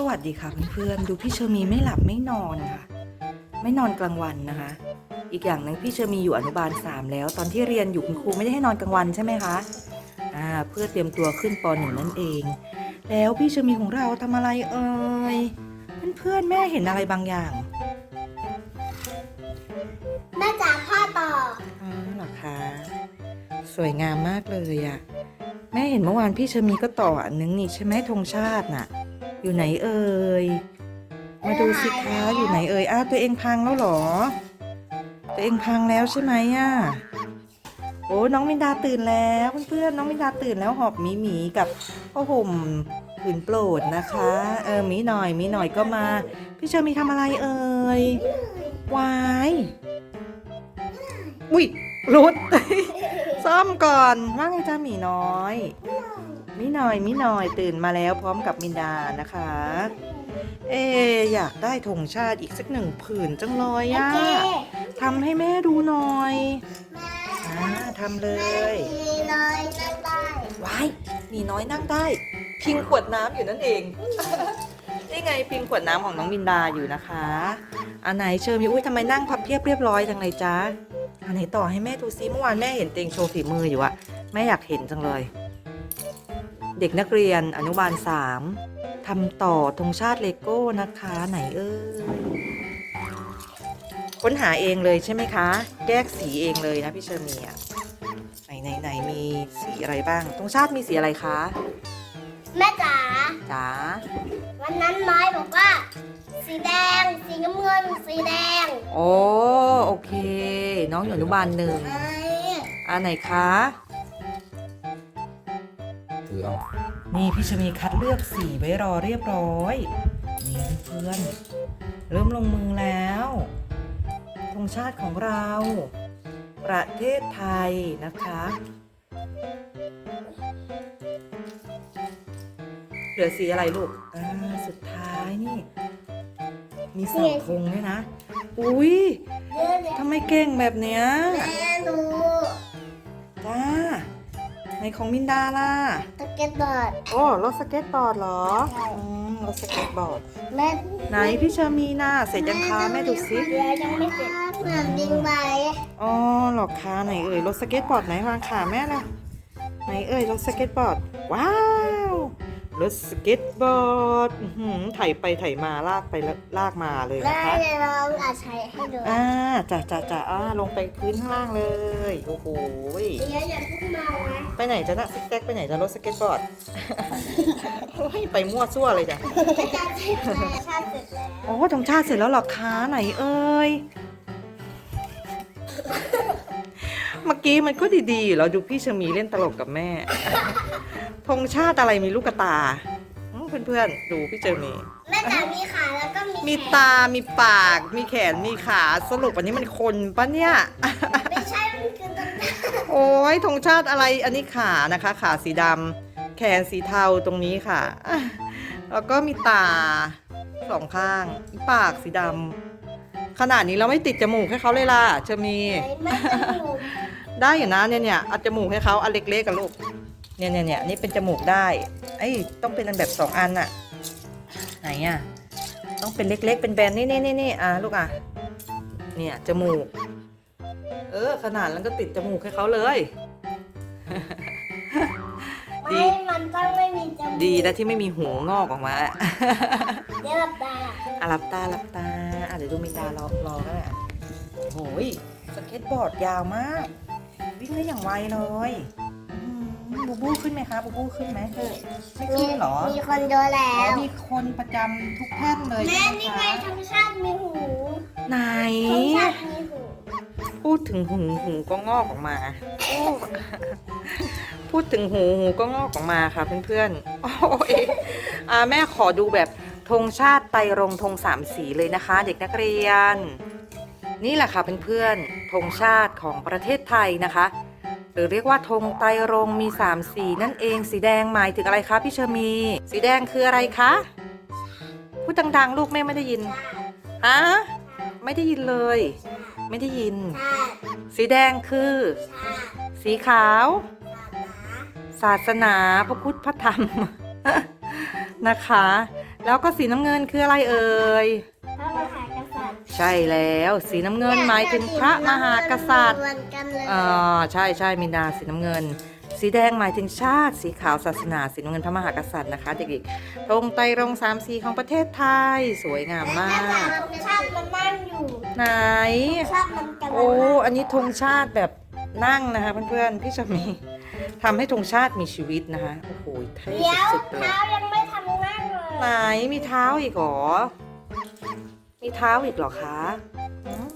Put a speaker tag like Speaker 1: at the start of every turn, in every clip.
Speaker 1: สวัสดีค่ะเพื่อนๆ ดูพี่เชอร์มีไม่หลับไม่นอนค่ะไม่นอนกลางวันนะคะ อีกอย่างหนึงพี่เชอร์มีอยู่อนุบาล 3 แล้ว ตอนที่เรียนอยู่คุณครูไม่ได้ให้นอนกลางวันใช่ไหมคะอ่าเพื่อเตรียมตัวขึ้นป .1 นั่นเอง แล้วพี่เชอร์มีของเราทำอะไรเอ่ยเพื่อนๆแม่เห็นอะไรบางอย่าง
Speaker 2: แม่จ๋าพ่อต่อ
Speaker 1: อ๋อเหรอคะสวยงามมากเลยอะแม่เห็นเมื่อวานพี่เชอร์มีก็ต่ออันนึงนี่ใช่ไหมธงชาติน่ะ อยู่ไหนเอ่ย มาดูสิคะอยู่ไหนเอ่ย อ้าวตัวเองพังแล้วหรอ ตัวเองพังแล้วใช่ไหมอะ โอ้น้องมินดาตื่นแล้วเพื่อนๆน้องมินดาตื่นแล้วหอบหมีหมีกับผ้าห่มผืนโปรดนะคะ เออหมีหน่อยหมีหน่อยก็มา พี่เชอร์มีทำอะไรเอ่ยวายอุ้ยรุด ซ่อมก่อนว่าไงจ้าหมีน้อย มีหน่อยหมีหน่อยตื่นมาแล้วพร้อมกับมินดานะคะ เอะอยากได้ธงชาติอีกสักหนึ่งผืนจังเลย
Speaker 2: โอ
Speaker 1: อะ
Speaker 2: เค
Speaker 1: ทำให้แม่ดูหน่อย
Speaker 2: แม่
Speaker 1: อ่าทำเลย
Speaker 2: มีเลยนั่งได้
Speaker 1: ว้ายหมีน้อยนั่งได้ พิงขวดน้ำอยู่นั่นเองนี่ไงพิงขวดน้ำของน้องมินดาอยู่นะคะอันไหนเชิญมีอุ้ยทำไมนั่งพับเพียบเรียบร้อยจังเลยจ๊ะอันไหนต่อให้แม่ดูซิเมื่อวานแม่เห็นเตงโชว์ฝีมืออยู่อะแม่อยากเห็นจังเลย เด็กนักเรียนอนุบาลสามทำต่อธงชาติเลโก้นะคะไหนเอ้ยค้นหาเองเลยใช่ไหมคะ แยกสีเองเลยนะพี่เชอร์มีอะไหนไหนไหนมีสีอะไรบ้างธงชาติมีสีอะไรคะ
Speaker 2: แม่จ๋า
Speaker 1: จ๋า
Speaker 2: วันนั้นน้อยบอกว่า สีแดง สีน้ำเงิน สีแดง
Speaker 1: โอ้โอเค น้องอยู่อนุบาลหนึ่ง
Speaker 2: เอ้ย
Speaker 1: อันไหนคะ
Speaker 3: ถื อเอา
Speaker 1: นี่พี่ชมีคัดเลือกสีไว้รอเรียบร้อย นี่เพื่อนๆเริ่มลงมือแล้วธงชาติของเรา ประเทศไทยนะคะเหลือสีอะไรลูกอ่าสุดท้ายนี่ มีเสาธงด้วยนะ อุ้ย
Speaker 2: เดี๋ยวเดี๋ยว
Speaker 1: ทำไมเก่งแบบเนี้ย
Speaker 2: แม่ดู
Speaker 1: จ้า ในของมินดาล่ะ
Speaker 2: ตะเก็ตบอร์ด
Speaker 1: โอ้รถสเก็ตบอร์ดเหรอ
Speaker 2: ใช่
Speaker 1: อืมรถสเก็ตบอร์ด
Speaker 2: แม่
Speaker 1: ไหนพี่เชอมีน่ะเสร็จยังคะแม่ดูสิ
Speaker 2: เดี๋ยวยังไม่เสร็จเหมือนดิงใบ
Speaker 1: อ๋อเหรอคะไหนเอ่ยรถสเก็ตบอร์ดไหนวางขาแม่ล่ะไหนเอ่ยรถสเก็ตบอร์ด ว้าว รถสเก็ตบอร์ดอื้อหือไถไปไถมาลากไปแล้วลากมาเลย
Speaker 2: แม่
Speaker 1: นะคะ
Speaker 2: จะลองอาใช้ให้ดู
Speaker 1: อ่าจ้ะจ้ะจ้ะอ่าลงไปพื้นข้างล่างเลย โอ้โหย
Speaker 2: เดี๋ยวอย่าเพิ่งมานะ
Speaker 1: ไปไหนจะนะซิกแซกไปไหนจะรถสเก็ตบอร์ดโอ้ยไปมั่วซั่วเลยจ้ะ
Speaker 2: อาจารย์ใช้แฟชั่นเสร็จแล้ว
Speaker 1: โอ้ธงชาติเสร็จแล้วเหรอคะไหนเอ่ยเมื่อกี้มันก็ดีๆอยู่แล้วดูพี่ชมีเล่นตลกกับแม่ ธงชาติอะไรมีลูกกระตาอืมเพื่อนๆดูพี่เจมี
Speaker 2: แม่จ๋ามีขาแล้วก็มี
Speaker 1: มี
Speaker 2: แขน
Speaker 1: ตา มีปาก มีแขน มีขา สรุปอันนี้มันคนปะเนี่ย
Speaker 2: ไม่ใช่มันคือต้นไม้
Speaker 1: โอ้ยธงชาติอะไร อันนี้ขานะคะ ขาสีดำ แขนสีเทาตรงนี้ค่ะ แล้วก็มีตาสองข้างมีปากสีดำ ขนาดนี้เราไม่ติดจมูกให้เขาเลยล่ะจะมี
Speaker 2: ไม่จมูก
Speaker 1: ได้อยู่นะเนี่ยเนี่ยเอาจมูกให้เขาอันเล็กๆกับลูก เนี่ยเนี่ยเนี่ยนี่เป็นจมูกได้ไอ้ยต้องเป็นอันแบบสองอันอะไหนอะต้องเป็นเล็กๆ เป็นแบนนี่นี่นี่นี่อะลูกอะเนี่ยจมูก เออ ขนาดแล้วก็ติดจมูกให้เขาเลย ดี
Speaker 2: ไม่มันต้องไม่มีจมูก
Speaker 1: ดีนะที่ไม่มีหูงอกออกมา
Speaker 2: เดี๋ยวหลับตา
Speaker 1: อะหลับตาหลับตาอะเดี๋ยวดูมินดารอรอก็ได้อะโอ้ยสเก็ตบอร์ดยาวมาก วิ่งได้อย่างไวเลยอืม บูบูขึ้นไหมคะบูบูขึ้นไหมไม่ขึ้นเหรอ
Speaker 2: มีคนโดนแล้
Speaker 1: อ๋อ
Speaker 2: ว
Speaker 1: มีคนประจำทุกแท่นเลย
Speaker 2: แม่
Speaker 1: ใช่
Speaker 2: นี่
Speaker 1: ไหม
Speaker 2: ไง
Speaker 1: คะ
Speaker 2: ธงชาติมีหู
Speaker 1: ไหน
Speaker 2: ธงชาติมีหู
Speaker 1: พูดถึงหูหูก็งอกออกมาโอ้พูดถึงหูหูก็งอกออกมาค่ะเพื่อนๆโอ้ยอ่าแม่ขอดูแบบธงชาติไตรรงค์ธงสามสีเลยนะคะ เด็กนักเรียน นี่แหละค่ะเพื่อนๆธงชาติของประเทศไทยนะคะห รือเรียกว่าธงไตรรงมีสามสีนั่นเอง สีแดงหมายถึงอะไรคะพี่เชอร์มี สีแดงคืออะไรคะพูดดังๆ ลูกแม่ไม่ได้ยินฮะไม่ได้ยินเลย ไม่ได้ยิน สีแดงคือ สีขาว ศาสนาพระพุทธพระธรรมนะคะ แล้วก็สีน้ำเงินคืออะไรเอ่
Speaker 2: ย
Speaker 1: ใช่แล้วสีน้ำเงินหมายถึงพระมหากษัตริย์
Speaker 2: เหมือนกันเลย
Speaker 1: อ่าใช่ใช่มินดาสีน้ำเงิน สีแดงหมายถึงชาติ สีขาวศาสนา สีน้ำเงินพระมหากษัตริย์นะคะเด็กๆธงไตรรงค์สามสีของประเทศไทยสวยงามมาก
Speaker 2: ชาติมันนั่งอยู่
Speaker 1: ไหน
Speaker 2: ชาติมันกำลัง
Speaker 1: โอ้ อันนี้ธงชาติแบบนั่งนะคะเพื่อนๆ พี่จะมีทำให้ธงชาติมีชีวิตนะคะ โอ้โหเท่
Speaker 2: เดี๋ยว
Speaker 1: สุดๆเลย
Speaker 2: เท้ายังไม่ทำนั่งเลย
Speaker 1: ไหนมีเท้าอีกเหรอ มีเท้าอีกเหรอคะหืม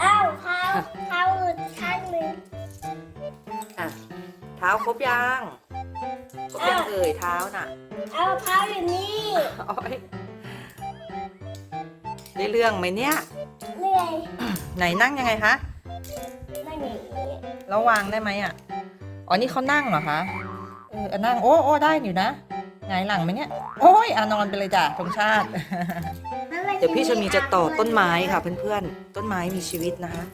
Speaker 2: อ้าวเท้าเท้าหลุดข้างหนึ่ง
Speaker 1: อะ เท้าครบยังครบยังเอ่ยเท้าน่ะ
Speaker 2: เอาเท้าอยู่นี่
Speaker 1: โอ๊ยได้เรื่องไหมเนี่ย
Speaker 2: เหนื่อย
Speaker 1: ไหนนั่งยังไงคะ
Speaker 2: นั่งอย่างนี้
Speaker 1: แล้ววางได้ไหมอะ อ๋อ นี่เขานั่งเหรอคะ เอออะนั่ง โอ้โอ้ได้อยู่นะ ไงายหลังไหมเนี่ย โอ้ยอะนอนไปเลยจ้ะธงชาติ เดี๋ยวพี่ชมีจะต่อต้นไม้ค่ะเพื่อนๆ ต้นไม้มีชีวิตนะคะ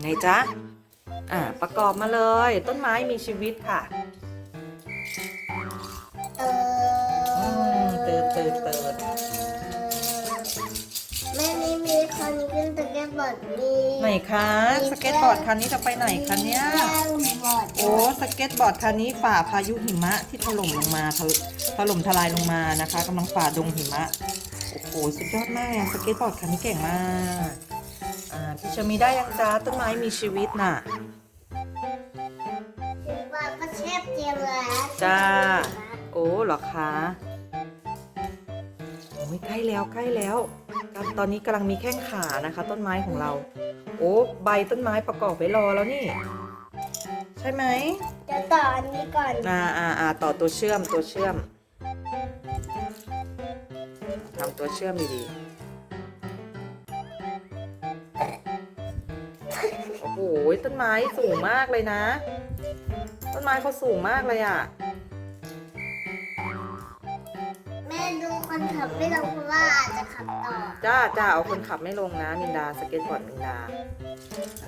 Speaker 1: ไหนจ๊ะ อ่า ประกอบมาเลย ต้นไม้มีชีวิตค่ะ
Speaker 2: เอ
Speaker 1: อืม
Speaker 2: อ
Speaker 1: เติร์ดเติร์ดเติร์ด
Speaker 2: แม่นี่มีคนขึ้นสเก็ตบอร์ดมี
Speaker 1: ไหนคะ สเก็ตบอร์ดคันนี้จะไปไหนคะเนี่ย
Speaker 2: แก้ว บอร์ด
Speaker 1: โอ้สเก็ตบอร์ดคันนี้ฝ่าพายุหิมะที่ถล่มลงมาถลถล่มทลายลงมานะคะกำลังฝ่าดงหิมะโอ้โหสุดยอดมากสเก็ตบอร์ดคันนี้เก่งมากอ่าพี่ชมีได้ยังจ้าต้นไม้มีชีวิตน่ะ
Speaker 2: ถือว่าก็เชฟเจียมแล้ว
Speaker 1: จ้าโอ้เหรอคะโอ้ยใกล้แล้วใกล้แล้วตอนตอนนี้กำลังมีแข้งขานะคะ ต้นไม้ของเรา โอ้ใบต้นไม้ประกอบไว้รอแล้วนี่ ใช่ไหม
Speaker 2: เดี๋ยวต่ออันนี้ก่อน
Speaker 1: อ่าอ่าอ่าต่อตัวเชื่อมตัวเชื่อมทำตัวเชื่อมดีๆโอ้โหต้นไม้สูงมากเลยนะ ต้นไม้เขาสูงมากเลยอะ
Speaker 2: แม่ดูคนขับไม่ลงเพราะว่าอาจจะขับต่อ
Speaker 1: จ้าจ้าเอาคนขับไม่ลงนะมินดาสเก็ตบอร์ดมินดาอะ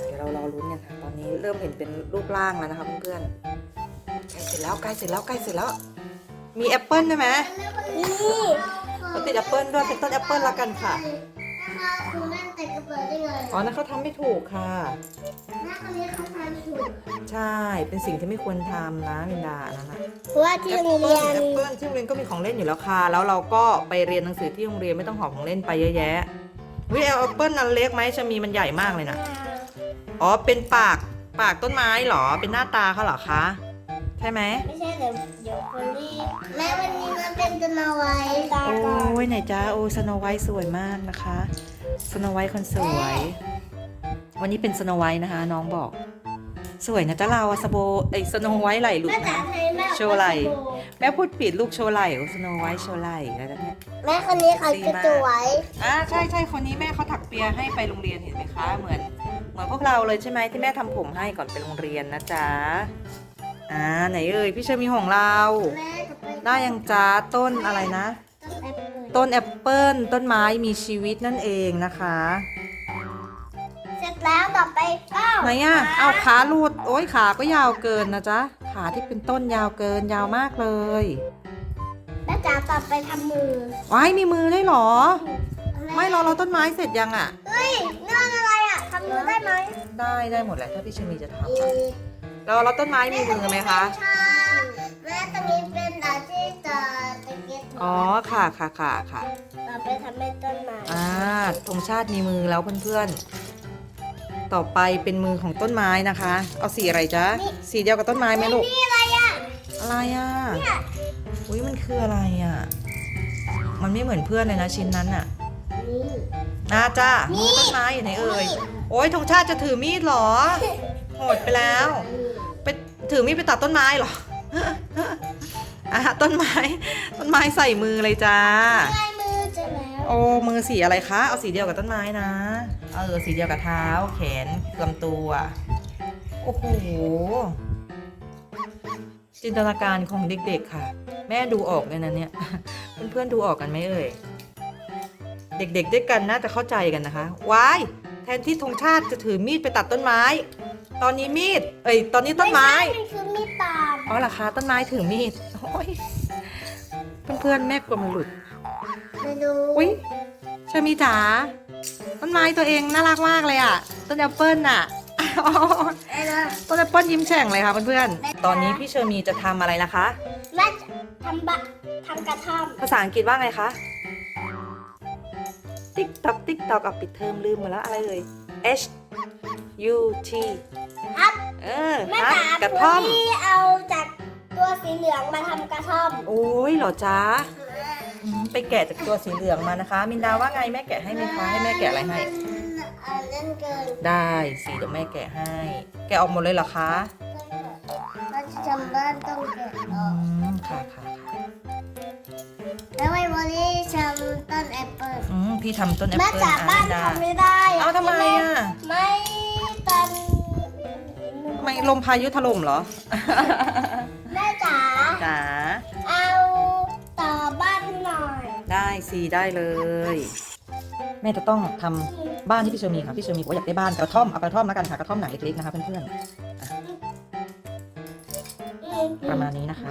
Speaker 1: เดี๋ยวเรารอลุ้นกันค่ะตอนนี้เริ่มเห็นเป็นรูปร่างแล้วนะคะเพื่อนๆใกล้เสร็จแล้วใกล้เสร็จแล้วใกล้เสร็จแล้ว มีแอปเปิลได้ไหม
Speaker 2: นี่
Speaker 1: เราติดแอปเปิลด้วยเป็นต้นแอปเปิลละกันค่ะ
Speaker 2: นะคะคุณแม่แต่กระเป๋าได้ไง
Speaker 1: อ๋อนั่นเขาทำไม่ถูกค่ะ
Speaker 2: แม่คนนี้เขาทำถูก
Speaker 1: ใช่เป็นสิ่งที่ไม่ควรทำนะมินดาอันนั้นนะ
Speaker 2: เพราะว่าที่
Speaker 1: แอป
Speaker 2: โรง
Speaker 1: เปิ
Speaker 2: เรี
Speaker 1: ล
Speaker 2: ยน
Speaker 1: แอปเปิลที่โรงเรียนก็มีของเล่นอยู่แล้วค่ะแล้วเราก็ไปเรียนหนังสือที่โรงเรียนไม่ต้องหอบของเล่นไปเยอะแยะ วิแอปเปิลอันเล็กไหมจะมีมันใหญ่มากเลยนะอ๋อเป็นปากปากต้นไม้เหรอเป็นหน้าตาเขาเหรอคะใช่ไหม
Speaker 2: ไม่ใช่เดี๋ยวเดี๋ยวคนรีบแม่วันนี้มันเป็นจนเอาไว้ตา
Speaker 1: โอ้
Speaker 2: ก่อน
Speaker 1: ยไหนจ้าโอ้สโนไวท์สวยมากนะคะสโนไวท์คนสวย วันนี้เป็นสโนไวท์นะคะ น้องบอก สวยนะจ้าเราอะสโบไอสโนไวท์ไหลหลุด
Speaker 2: แม่จ๋า
Speaker 1: นะ
Speaker 2: ไทยแม่
Speaker 1: โชว์ไหล่แม่พูดผิดลูกโชว์ไหลสโนไวท์โชว์ไหลแล้วเนี่ย
Speaker 2: แม่คนนี้เขาจะสวย
Speaker 1: อ่าใช่ใช่คนนี้แม่เขาถักเปียให้ไปโรงเรียนเห็นไหมคะเหมือนเหมือนพวกเราเลยใช่ไหมที่แม่ทำผมให้ก่อนไปโรงเรียนนะจ๊ะอ่าไหนเอ่ยพี่เชอมีของเรา
Speaker 2: แม่จะไป
Speaker 1: ได้ยังจ้าต้นอะไรนะ
Speaker 2: ต้นแอปเปิล
Speaker 1: ต้นแอปเปิลต้นไม้มีชีวิตนั่นเองนะคะ
Speaker 2: เสร็จ แล้วต่อไปอ้าว
Speaker 1: ไหนอะเอาขาหลุดโอ้ยขาก็ยาวเกินนะจ๊ะ ขาที่เป็นต้นยาวเกินยาวมากเลย
Speaker 2: แม่จ๋าต่อไปทำมือ
Speaker 1: ว้ายมีมือได้วยเหรอ ไม่เราเราต้นไม้เสร็จยังอะ
Speaker 2: เฮ้ยนี่มันอะไรอะทำมือได้ไหม
Speaker 1: ได้ได้หมดแหละถ้าพี่ชมีจะทำ
Speaker 2: อี
Speaker 1: อะ
Speaker 2: ก
Speaker 1: เราเราต้นไม้มีมือไหมคะ
Speaker 2: แม่ตรงนี้เป็นอาที่จะตะเกียบ
Speaker 1: อ๋อค่ะค่ะค่ะค่ะ
Speaker 2: ต่อไปทำให้ต้นไม้
Speaker 1: อ่าธงชาติมีมือแล้วเพื่อนๆ ต่อไปเป็นมือของต้นไม้นะคะ เอาสีอะไรจ๊ะ สีเดียวกับต้นไม้ไหมลูก
Speaker 2: นี่อะไรอะ
Speaker 1: อะไรอะ
Speaker 2: เนี่ย
Speaker 1: อุ้ยมันคืออะไรอะ มันไม่เหมือนเพื่อนเลยนะชิ้นนั้นอะ
Speaker 2: นี่
Speaker 1: นาจ้ามือต้นไม้อยู่ไหนเอ่ย โอ้ยธงชาติจะถือมีดเหรอ โหดไปแล้ว ไปถือมีดไปตัดต้นไม้เหรออะต้นไม้ ต้นไม้ใส่มือเลยจ้า โอ้มือสีอะไรคะ เอาสีเดียวกับต้นไม้นะ เออสีเดียวกับเท้า แขนลำตัว โอ้โห จินตนาการของเด็กๆค่ะ แม่ดูออกเลยนะเนี่ย เพื่อนๆดูออกกันไหมเอ่ย เด็กๆด้วยกันน่าจะเข้าใจกันนะคะว้ายแทนที่ธงชาติจะถือมีดไปตัดต้นไม้ ตอนนี้มีด เอ้ย ตอนนี้ต้นไม้
Speaker 2: ใช่มันคือมีดตาล
Speaker 1: อ๋อเหรอคะต้นไม้ถือมีด โอ้ย เพื่อนๆแม่กลัวมันหลุด
Speaker 2: ไม่ดู
Speaker 1: อุ้ยเชอมีจ๋าต้นไม้ตัวเองน่ารักมากเลยอะ ต้นแอปเปิลน่ะ
Speaker 2: ไอ้เนอะ
Speaker 1: ต้นแอปเปิลยิ้มแฉ่งเลยค่ะเพื่อนๆ ตอนนี้พี่เชอมีจะทำอะไรนะคะ
Speaker 2: แม่ทำบะทำกระท่อม
Speaker 1: ภาษาอังกฤษว่าไงคะ ติ๊กตอกติ๊กตอกอะปิดเทอมลืมหมาแล้วอะไรเลย H U T
Speaker 2: ครับ
Speaker 1: เออ
Speaker 2: แม่
Speaker 1: ฮัท
Speaker 2: จ๋าก
Speaker 1: ระท่อม
Speaker 2: ที่เอาจากตัวสีเหลืองมาทำกระท่อม
Speaker 1: โอ้ยเหรอจ๊ะอืม ไปแกะจากตัวสีเหลืองมานะคะ มินดาว่าไงแม่แกะให้ไหมคะให้แม่แกะอะไรให้
Speaker 2: อ่าเล่นเกิน
Speaker 1: ได้สิเดี๋ยวแม่แกะให้ แกะออกหมดเลยเหรอคะ
Speaker 2: เราจะจำบ้านต้องเกิดอ
Speaker 1: อื
Speaker 2: อก
Speaker 1: มค่ะค่ะค่ะ
Speaker 2: แล้วไอ้บอลี่จำต้นแอปเปิล
Speaker 1: อืมพี่ทำต้นแอป
Speaker 2: แม่
Speaker 1: เปิ้ล
Speaker 2: จ๋า
Speaker 1: อะ
Speaker 2: บ้าน
Speaker 1: มินดา
Speaker 2: ทำไม่ได้
Speaker 1: เอาทำไมอะ
Speaker 2: ไม่ตัน
Speaker 1: ทำไมลมพายุถล่มเหรอ ได้สิได้เลย แม่จะต้องทำบ้านที่พี่เชอร์มีค่ะพี่เชอร์มีบอกว่าอยากได้บ้านกระท่อมเอากระท่อมแล้วกันค่ะกระท่อมหนังเล็กๆนะคะเพื่อนๆประมาณนี้นะคะ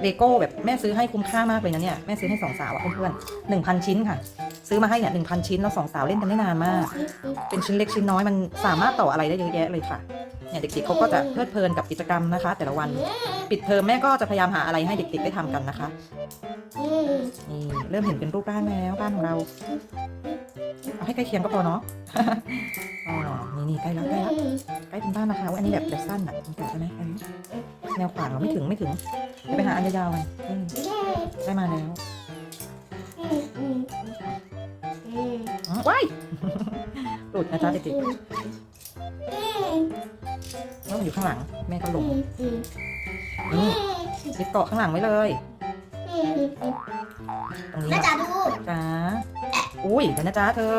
Speaker 1: เลโก้แบบแม่ซื้อให้คุ้มค่ามากเลยนะเนี่ยแม่ซื้อให้สองสาวอะเพื่อนๆหนึ่งพันชิ้นค่ะ ซื้อมาให้เนี่ยหนึ่งพันชิ้นแล้วสองสาวเล่นกันได้นานมาก เป็นชิ้นเล็กชิ้นน้อยมันสามารถต่ออะไรได้เยอะแยะเลยค่ะ เนี่ยเด็กๆเขาก็จะเพลิดเพลินกับกิจกรรมนะคะ แต่ละวันปิดเทอมแม่ก็จะพยายามหาอะไรให้เด็กๆได้ทำกันนะคะนี่เริ่มเห็นเป็นรูปร่างแล้วบ้านของเราเอาให้ใกล้เคียงก็พอเนาะอ๋อนี่นี่ใกล้แล้วใกล้แล้วใกล้เป็นบ้านนะคะว่าอันนี้แบบแบบสั้นอะมันแกะได้ไหมอันนี้แนวขวางเราไม่ถึงไม่ถึงไปหาอันยาวๆกันได้มาแล้วว้ายหลุดนะจ๊ะเด็กๆแล้ว อยู่ข้างหลัง แม่ก็ลงนี่ยึดเกาะข้างหลังไว้เลยตรงนี้
Speaker 2: แม่
Speaker 1: นะ
Speaker 2: จ๋าดู
Speaker 1: จ้าอุ้ยเดี๋ยวนะจ๊ะเธอ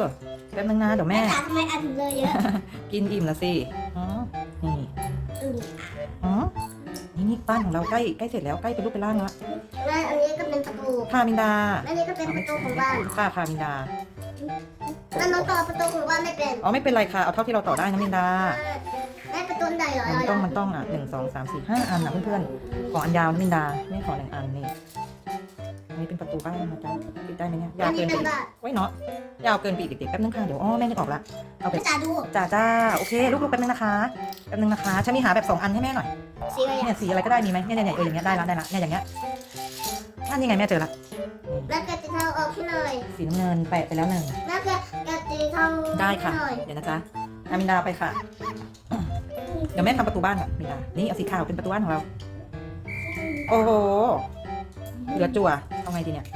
Speaker 1: แป๊บนึงนะเดี๋ยว
Speaker 2: แม่
Speaker 1: แม่
Speaker 2: จ๋าทำไมอันถึงเลยเยอะ
Speaker 1: กินอิ่มแล้วสิอ๋อนี่
Speaker 2: อืม
Speaker 1: อ๋อนี่นี่บ้านของเราใกล้ใกล้เสร็จแล้วใกล้เป็นรูปเป็นร่างแล้ว
Speaker 2: แม่อันนี้ก็เป็นประตู
Speaker 1: ค่ะมินดา
Speaker 2: และนี่ก็เป็นประตูของบ้าน
Speaker 1: ค่ะค่ะมินดา
Speaker 2: แล้วน้องต่อประตูของบ้านไม่เป็น
Speaker 1: อ๋อไม่เป็นไรค่ะเอาเท่าที่เราต่อได้นะมินดา
Speaker 2: แม่ประตูใหญ่เหรอ
Speaker 1: มันต้องมันต้องอะหนึ่งสองสามสี่ห้าอันนะเพื่อนๆขออันยาวนะมินดาไม่ขอหนึ่งอันนี่อันนี้เป็นประตูบ้านนะจ๊ะปิดได้ไหมเนี่ยยา
Speaker 2: อั
Speaker 1: วนเกิ
Speaker 2: นี้
Speaker 1: นไป
Speaker 2: เป็น
Speaker 1: อีก
Speaker 2: บ้าน
Speaker 1: ไว้เนาะยาวเกินไปอีกเด็กๆแป๊บนึงค่ะเดี๋ยวอ๋อแม่นึกออกละเอาแบ
Speaker 2: แม่
Speaker 1: บ
Speaker 2: จ๋าดู
Speaker 1: จ้าจ้าโอเคลูกๆแป๊บนึงนะคะแป๊บนึงนะคะฉันมีหาแบบสองอันให้แม่หน่อย
Speaker 2: สีอะไร
Speaker 1: เนี่ยสีอะไรก็ได้มีไหมเนี่ยเนี่ยเนี่ยเอออย่างเงี้ยได้ละได้ละเนี่ยอย่างเงี้ยนั่นยังไงแม่เจอละ
Speaker 2: แม่แกะสีเทาออกให้หน่อย
Speaker 1: สีน้ำเงินแปะไปแล้วหนึ่ง
Speaker 2: แม่แกะแกะสีเทา
Speaker 1: ได้ค่ะ
Speaker 2: ให้หน่อย
Speaker 1: เดี๋ยวนะจ๊ะอามินดาไปค่ะ เดี๋ยวแม่ทำประตูบ้านก่อนมินดานี่เอาสีขาวเป็นประตูบ้านของเรา โอ้โห เหลือจั่วเอาไงดีเนี่ย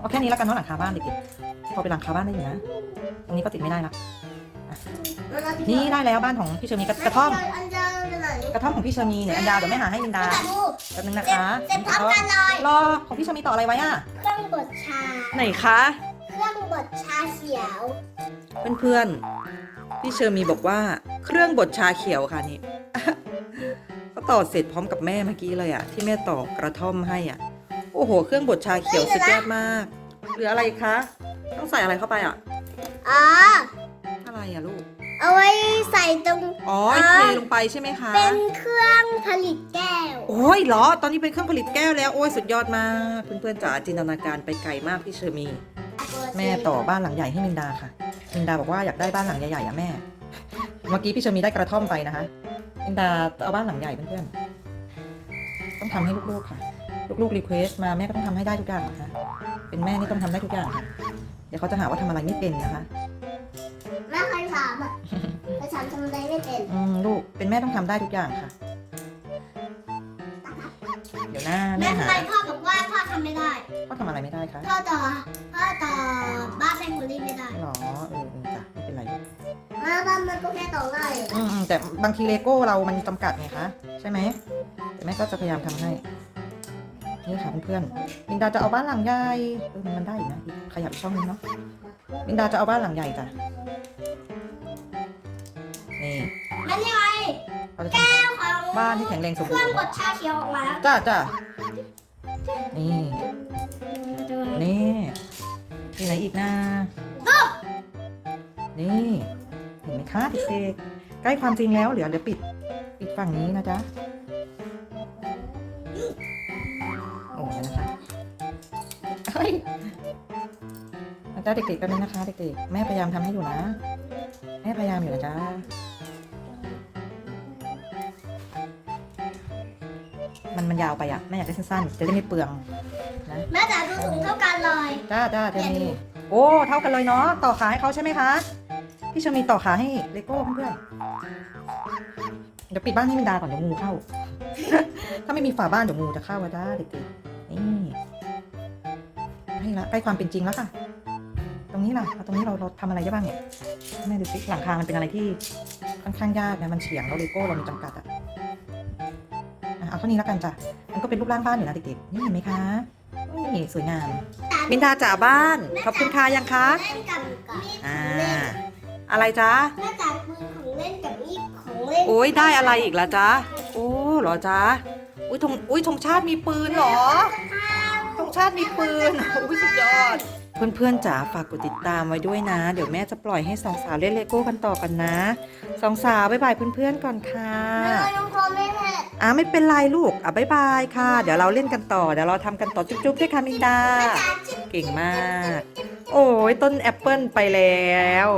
Speaker 1: เอาแค่นี้แล้วกันเนาะหลังคาบ้านเด็กๆพอเป็นหลังคาบ้านได้อยู่นะ ตรงนี้ก็ติดไม่ได้ละ
Speaker 2: แล้วเราที่
Speaker 1: นี่ได้แล้วบ้านของพี่เชอร์มีกระกระท่อม
Speaker 2: อันเดิมเลย
Speaker 1: กระท่อมของพี่เชอร์มีเนี่ยอันดาเดี๋ยวแม่หาให้มินดา
Speaker 2: แม่จ๋าดู
Speaker 1: แป๊บนึงนะ
Speaker 2: เสร็จ
Speaker 1: คะ
Speaker 2: เสร็จพร้อมกันเลย
Speaker 1: รอของพี่เชอร์มีต่ออะไรไว้อะ
Speaker 2: เครื่องบดชา
Speaker 1: ไหนคะ
Speaker 2: เครื่องบดชาเขียว
Speaker 1: เพื่อนๆ พี่เชอร์มีบอกว่าเครื่องบดชาเขียวค่ะนี่ก็ต่อเสร็จพร้อมกับแม่เมื่อกี้เลยอะที่แม่ต่อกระท่อมให้อะ โอ้โห เครื่องบดชาเขียวสุดยอดมากเหลืออะไรคะ ต้องใส่อะไรเข้าไปอะ
Speaker 2: อ๋อ
Speaker 1: อะไรอะลูก
Speaker 2: เอาไว้ใส่ตรง
Speaker 1: อ๋อ
Speaker 2: อ๋อ
Speaker 1: เทลงไปใช่ไหมคะ
Speaker 2: เป็นเครื่องผลิตแก้ว
Speaker 1: โอ้ยเหรอ ตอนนี้เป็นเครื่องผลิตแก้วแล้ว โอ้ยสุดยอดมาก เพื่อนๆจ๋าจินตนาการไปไกลมากพี่เชอร์มี แม่ต่อบ้านหลังใหญ่ให้มินดาค่ะ มินดาบอกว่าอยากได้บ้านหลังใหญ่ๆอะแม่ เมื่อกี้พี่เชอมีได้กระท่อมไปนะคะมินดาเอาบ้านหลังใหญ่เพื่อนๆ ต้องทำให้ลูกๆค่ะ ลูกๆรีเควสมาแม่ก็ต้องทำให้ได้ทุกอย่างนะคะ เป็นแม่นี่ต้องทำได้ทุกอย่างค่ะ เดี๋ยวเขาจะหาว่าทำอะไรไม่เป็นนะคะ
Speaker 2: แม่เคยถามอะเคยถามทำอะไรไม่เป็น
Speaker 1: อืมลูก เป็นแม่ต้องทำได้ทุกอย่างค่ะ เดี๋ยวหน้า
Speaker 2: แม่
Speaker 1: แม่
Speaker 2: ทำ
Speaker 1: หา
Speaker 2: ไมพ่อบอกว่าพ่อทำไม่ได้
Speaker 1: ก็ทำอะไรไม่ได้คะ
Speaker 2: พ่อต่อ พ่อต่อบ้านแม่คนนี้ไม่ได้
Speaker 1: หรอ
Speaker 2: มาบ้านมันก็แค่ต่อง่าย
Speaker 1: อืมอืมแต่บางทีเลโก้เรามันจำกัดไงคะ ใช่ไหมแต่แม่ก็จะพยายามทำให้ นี่ค่ะเพื่อนๆมินดาจะเอาบ้านหลังใหญ่เออมันได้อีกนะอีกขยับอีกช่องนึงเนาะมินดาจะเอาบ้านหลังใหญ่จ้ะนี่
Speaker 2: มันยังไง
Speaker 1: เราจะ
Speaker 2: แก้วของ
Speaker 1: ทำบ้านที่แข็งแรงสม
Speaker 2: เค
Speaker 1: บู
Speaker 2: รื่
Speaker 1: ร
Speaker 2: อง
Speaker 1: ณ์
Speaker 2: บดชาเขียวออกมาแล้ว
Speaker 1: จ้าจ้านี่นี่มีไหนอีกนะนี่ เห็นไหมคะเด็กๆใกล้ความจริงแล้วเหลือเดี๋ยวปิดปิดฝั่งนี้นะจ๊ะโอ้ยนะคะเฮ้ยนะจ๊ะเด็กๆกันเลยนะคะเด็กๆแม่พยายามทำให้อยู่นะ แม่พยายามอยู่นะจ๊ะมันมันยาวไปอะแม่อยากได้สั้นๆจะได้ไม่เปลือง
Speaker 2: แม่จ๋าดูถุงเท่ากันเลย
Speaker 1: จ้าจ้าเดี๋ยวนี้โอ้เท่ากันเลยเนาะต่อขาให้เขาใช่ไหมคะ พี่เชอมีต่อขาให้เลโก้เพื่อนๆเดี๋ยวปิดบ้านให้มินดาก่อนเดี๋ยวงูเข้า ถ้าไม่มีฝาบ้านเดี๋ยวงูจะเข้าอะจ้าเด็กๆนี่ให้ละใกล้ความเป็นจริงแล้วค่ะ ตรงนี้ล่ะเอาตรงนี้เราเราทำอะไรได้บ้างเนี่ยแม่ดูสิหลังคา มันเป็นอะไรที่ค่อนข้างยากนะมันเฉียงแล้วเลโก้เรามีจำกัดอะอะเอาเท่านี้แล้วกันจ้ะมันก็เป็นรูปร่างบ้านอยู่นะเด็กๆนี่เห็นไหมคะนี่สวยงามมินดาจ๋าบ้านขอบคุณค่ะยังคะ
Speaker 2: เล่นกับมีดข
Speaker 1: อ่า
Speaker 2: องเล่น
Speaker 1: อะไรจ๊ะ
Speaker 2: แม่จ๋าปืนของเล่นกับมีดของเล่น
Speaker 1: โอ้ยได้อะไรอีกละจ๊ะโอ้เหรอจ๊ะอุ้ยธงอุ้ยธงชาติมีปืนเหรอธงชาติมีปืนอุ้ยสุดยอด เพื่อนๆจ๋าฝากกดติดตามไว้ด้วยนะ เดี๋ยวแม่จะปล่อยให้สองสาวเล่นเลโก้กันต่อกันนะสองสาวบ๊ายบายเพื่อนๆก่อนค่ะ
Speaker 2: แม่น้องพร้อมเล่นแหละ
Speaker 1: อ่าไม่เป็นไรลูกอะบ๊ายบายค่ะ เดี๋ยวเราเล่นกันต่อเดี๋ยวเราทำกันต่อจุ๊บๆด้วยค่ะมินดา
Speaker 2: แม่จ๋าจิ๊บ
Speaker 1: เก่งมาก โอ้ยต้นแอปเปิลไปแล้ว